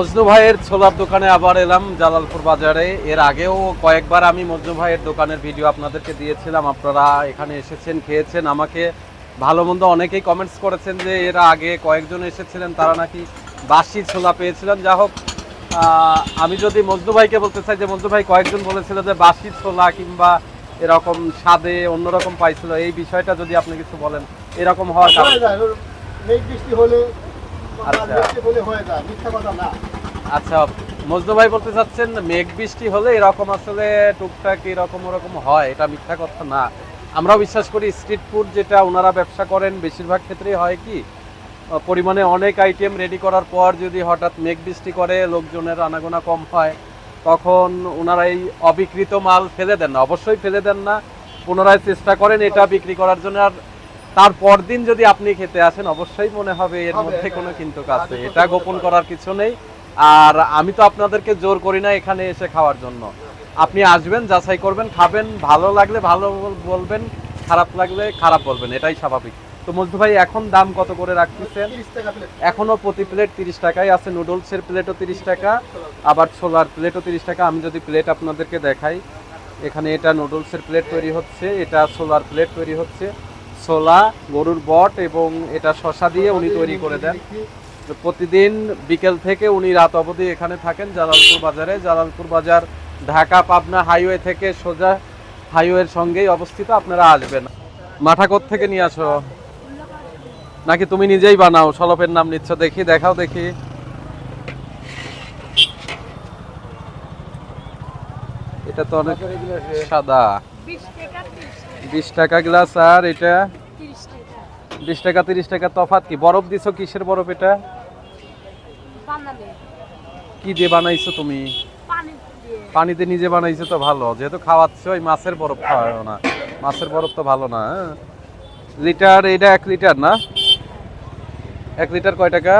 মজনু ভাইয়ের ছোলার দোকানে আবার এলাম জালালপুর বাজারে। এর আগেও কয়েকবার আমি মজনু ভাইয়ের দোকানের ভিডিও আপনাদেরকে দিয়েছিলাম। আপনারা এখানে এসেছেন খেয়েছেন আমাকে ভালো মন্দ অনেকেই কমেন্টস করেছেন যে এর আগে কয়েকজন এসেছিলেন তারা নাকি বাসি ছোলা পেয়েছিলেন। যা হোক আমি যদি মজনু ভাইকে বলতে চাই যে মজনু ভাই কয়েকজন বলেছিল যে বাসি ছোলা কিংবা এরকম স্বাদে অন্যরকম পাইছিল এই বিষয়টা যদি আপনি কিছু বলেন এরকম হওয়ার কারণ বৃষ্টি হলে আচ্ছা। বৃষ্টি হলে হয়ে যায় মিথ্যা কথা না। আচ্ছা মজনু ভাই বলতে চাচ্ছেন মেঘ বৃষ্টি হলে এরকম আসলে টুকটাক এরকম ওরকম হয় এটা মিথ্যা কথা না। আমরাও বিশ্বাস করি স্ট্রিট ফুড যেটা ওনারা ব্যবসা করেন বেশিরভাগ ক্ষেত্রেই হয় কি পরিমাণে অনেক আইটেম রেডি করার পর যদি হঠাৎ মেঘ বৃষ্টি করে লোকজনের আনাগোনা কম হয় তখন ওনারা এই অবিকৃত মাল ফেলে দেন না। অবশ্যই ফেলে দেন না পুনরায় চেষ্টা করেন এটা বিক্রি করার জন্য। আর তার পরদিন যদি আপনি খেতে আসেন অবশ্যই মনে হবে এর মধ্যে কোনো কিন্তু এটা এটা গোপন করার কিছু নেই। আর আমি তো আপনাদেরকে জোর করি না এখানে এসে খাওয়ার জন্য। আপনি আসবেন, যাচাই করবেন, খাবেন, ভালো লাগলে ভালো বলবেন, খারাপ লাগলে খারাপ বলবেন, এটাই স্বাভাবিক। তো মজদু ভাই, এখন দাম কত করে রাখতেছেন? তিরিশ টাকা প্লেট এখনও প্রতি প্লেট তিরিশ টাকাই আছে নুডলসের প্লেটও তিরিশ টাকা, আবার ছোলার প্লেটও তিরিশ টাকা। আমি যদি প্লেট আপনাদেরকে দেখাই, এখানে এটা নুডলসের প্লেট তৈরি হচ্ছে, এটা ছোলার প্লেট তৈরি হচ্ছে। ছোলা, গরুর বট এবং এটা শশা দিয়ে উনি তৈরি করে দেন। প্রতিদিন বিকেল থেকে উনি রাত অবধি এখানে থাকেন জালালপুর বাজারে। জালালপুর বাজার ঢাকা পাবনা হাইওয়ে থেকে সোজা হাইওয়ের সঙ্গেই অবস্থিত। আপনারা আসবেন। মাঠা থেকে নিয়ে আসো? নাকি তুমি নিজেই বানাও? সলপের নাম নিচ্ছ। দেখি দেখাও দেখি। এটা তো অনেক সাদা। বিশ টাকা গ্লাস। আর এটা? বিশ টাকা তিরিশ টাকা তফাৎ কি? বরফ দিছো কিসের বরফ এটা? কি দিয়ে বানাইছো তুমি? পানিতে নিজে বানাইছো তো ভালো যেহেতু খাওয়াচ্ছ ওই মাছের বরফ খাওয়াও না। মাছের বরফ তো ভালো না হ্যাঁ? লিটার এটা এক লিটার না? এক লিটার কয় টাকা?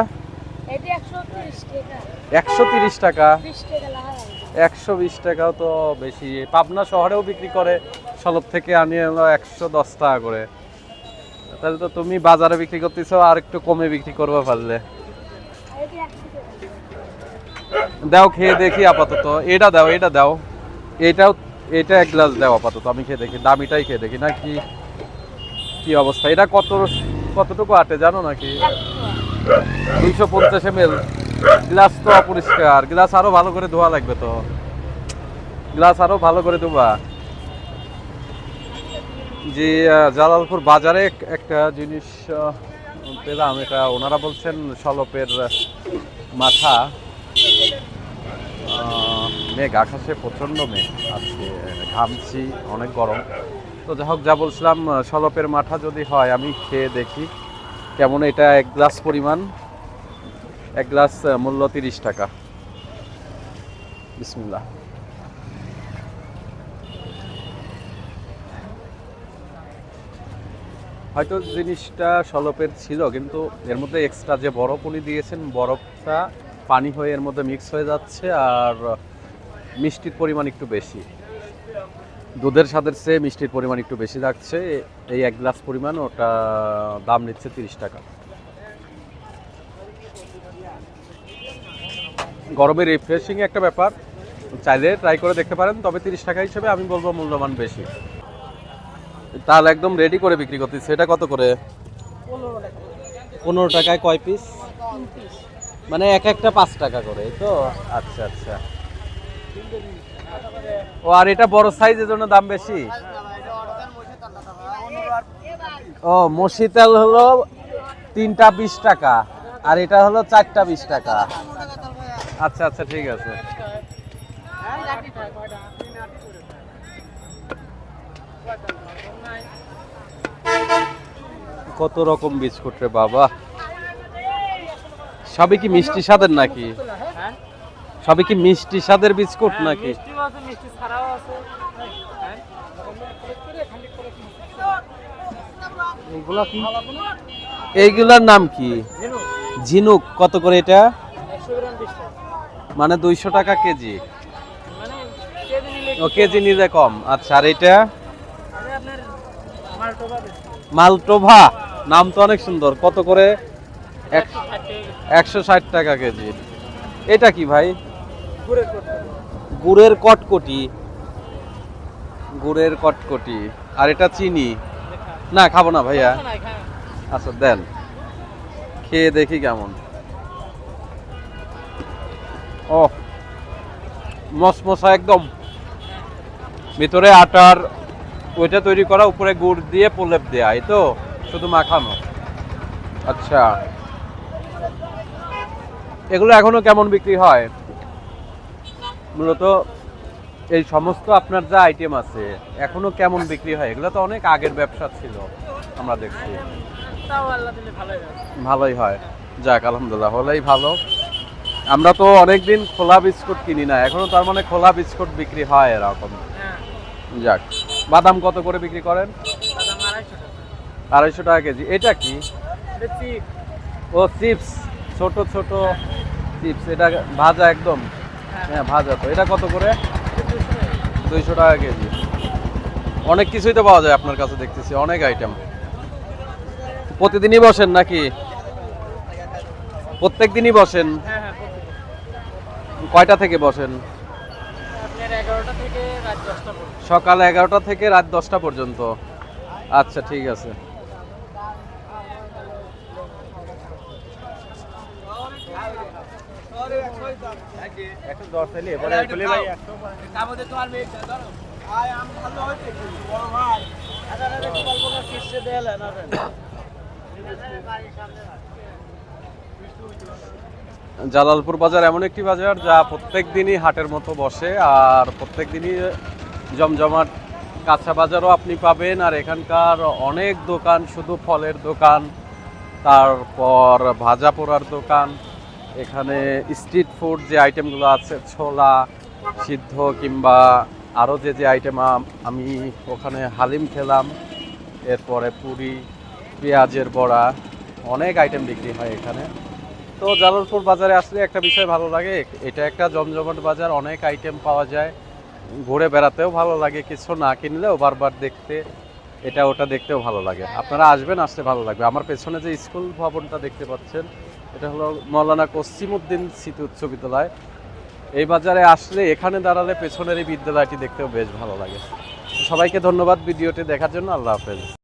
একশো তিরিশ টাকা। একশো বিশ টাকাও তো বেশি। পাবনা শহরেও বিক্রি করে সলব থেকে আনিয়ে হলো একশো দশ টাকা করে। তাহলে তো তুমি বাজারে বিক্রি করতেছো আর একটু কমে বিক্রি করবে পারলে। দাও খেয়ে দেখি আপাতত। এটা দাও এটা দাও। এটাও এটা এক গ্লাস দাও আপাতত আমি খেয়ে দেখি। দামিটাই খেয়ে দেখি। না কি কি অবস্থা? এটা কত কতটুকু আটে জানো নাকি? দুইশো পঞ্চাশ এম এল গ্লাস তো অপরিষ্কার। গ্লাস আরও ভালো করে ধোয়া লাগবে তো। গ্লাস আরও ভালো করে ধোবা। আহ, জালালপুর বাজারে একটা জিনিস পেলাম। এটা ওনারা বলছেন সলপের মাথা। মেঘ আকাশে প্রচণ্ড মেঘ। আজকে ঘামছি, অনেক গরম। তো যাই হোক, যা বলছিলাম সলপের মাথা যদি হয়, আমি খেয়ে দেখি কেমন এটা এক গ্লাস পরিমাণ। এক গ্লাস মূল্য তিরিশ টাকা। বিসমিল্লাহ। হয়তো জিনিসটা সলপের ছিল, কিন্তু এর মধ্যে এক্সট্রা যে বরফ উনি দিয়েছেন, বরফটা পানি হয়ে এর মধ্যে মিক্স হয়ে যাচ্ছে, আর মিষ্টির পরিমাণ একটু বেশি। দুধের স্বাদের চেয়ে মিষ্টির পরিমাণ একটু বেশি লাগছে এই এক গ্লাস পরিমাণ ওটা দাম নিচ্ছে তিরিশ টাকা। গরমে রিফ্রেশিং একটা ব্যাপার। চাইলে ট্রাই করে দেখতে পারেন তবে তিরিশ টাকা হিসেবে আমি বলব মূল্যমান বেশি। তাহলে একদম রেডি করে বিক্রি করতেছি। এটা কত করে? পনেরো টাকায় কয় পিস পিস মানে এক একটা পাঁচ টাকা করে এই তো? আচ্ছা আচ্ছা। ও, আর এটা বড় সাইজের জন্য দাম বেশি? ও মসিতাল হলো তিনটা বিশ টাকা, আর এটা হলো চারটা বিশ টাকা। আচ্ছা আচ্ছা ঠিক আছে। কত রকম বিস্কুট রে বাবা। সবই কি মিষ্টি স্বাদের নাকি? সবই কি মিষ্টি স্বাদের বিস্কুট নাকি? এইগুলার নাম কি? ঝিনুক। কত করে এটা? মানে দুইশো টাকা কেজি। মানে ও কেজি নিলে কম। আচ্ছা আর এটা? মালটোভা নাম তো অনেক সুন্দর। কত করে? এক- একশো ষাট টাকা কেজি। এটা কি ভাই? গুড়ের কটকটি গুড়ের কটকটি আর এটা চিনি? না খাব না ভাইয়া। আচ্ছা দেন। খেয়ে দেখি কেমন। ও মসমসা একদম। ভিতরে আটার ওইটা তৈরি করা উপরে গুড় দিয়ে প্রলেপ দেয়া এই তো? শুধু মাখানো। আচ্ছা। এগুলো এখনও কেমন বিক্রি হয়? মূলত এই সমস্ত আপনার যা আইটেম আছে এখনও কেমন বিক্রি হয়? এগুলো তো অনেক আগের ব্যবসা ছিল আমরা দেখছি। ভালোই হয়। যাক আলহামদুলিল্লাহ হলেই ভালো। আমরা তো অনেকদিন খোলা বিস্কুট কিনি না এখনও তার মানে খোলা বিস্কুট বিক্রি হয় এরকম। হ্যাঁ। যাক বাদাম কত করে বিক্রি করেন? আড়াইশো টাকা। কেজি। এটা কি? ও চিপস। ছোট ছোট চিপস। এটা ভাজা একদম? হ্যাঁ ভাজা তো। এটা কত করে? দুইশো টাকা কেজি। অনেক কিছুই তো পাওয়া যায় আপনার কাছে দেখতেছি অনেক আইটেম প্রতিদিনই বসেন নাকি? প্রত্যেক দিনই বসেন? হ্যাঁ হ্যাঁ কয়টা থেকে বসেন? আপনার এগারোটা থেকে রাত দশটা পর্যন্ত। আছে জালালপুর বাজার এমন একটি বাজার যা প্রত্যেক দিনই হাটের মতো বসে আর প্রত্যেক দিনই জমজমাট কাঁচা বাজারও আপনি পাবেন আর এখানকার অনেক দোকান শুধু ফলের দোকান তারপর ভাজা পোড়ার দোকান এখানে স্ট্রিট ফুড যে আইটেমগুলো আছে, ছোলা, সিদ্ধ কিংবা আরও যে যে আইটেম আমি ওখানে হালিম খেলাম, এরপরে পুরি, পেঁয়াজের বড়া, অনেক আইটেম বিক্রি হয় এখানে। তো জালালপুর বাজারে আসলে একটা বিষয় ভালো লাগে, এটা একটা জমজমাট বাজার, অনেক আইটেম পাওয়া যায়। ঘুরে বেড়াতেও ভালো লাগে, কিছু না কিনলেও বারবার দেখতে, এটা ওটা দেখতেও ভালো লাগে। আপনারা আসবেন আসতে ভালো লাগবে। আমার পেছনে যে স্কুল ভবনটা দেখতে পাচ্ছেন এটা হলো মৌলানা কসিমউদ্দিন স্মৃতি উচ্চ বিদ্যালয়। এই বাজারে আসলে এখানে দাঁড়ালে পেছনের এই বিদ্যালয়টি দেখতেও বেশ ভালো লাগে। সবাইকে ধন্যবাদ ভিডিওটি দেখার জন্য। আল্লাহ হাফেজ।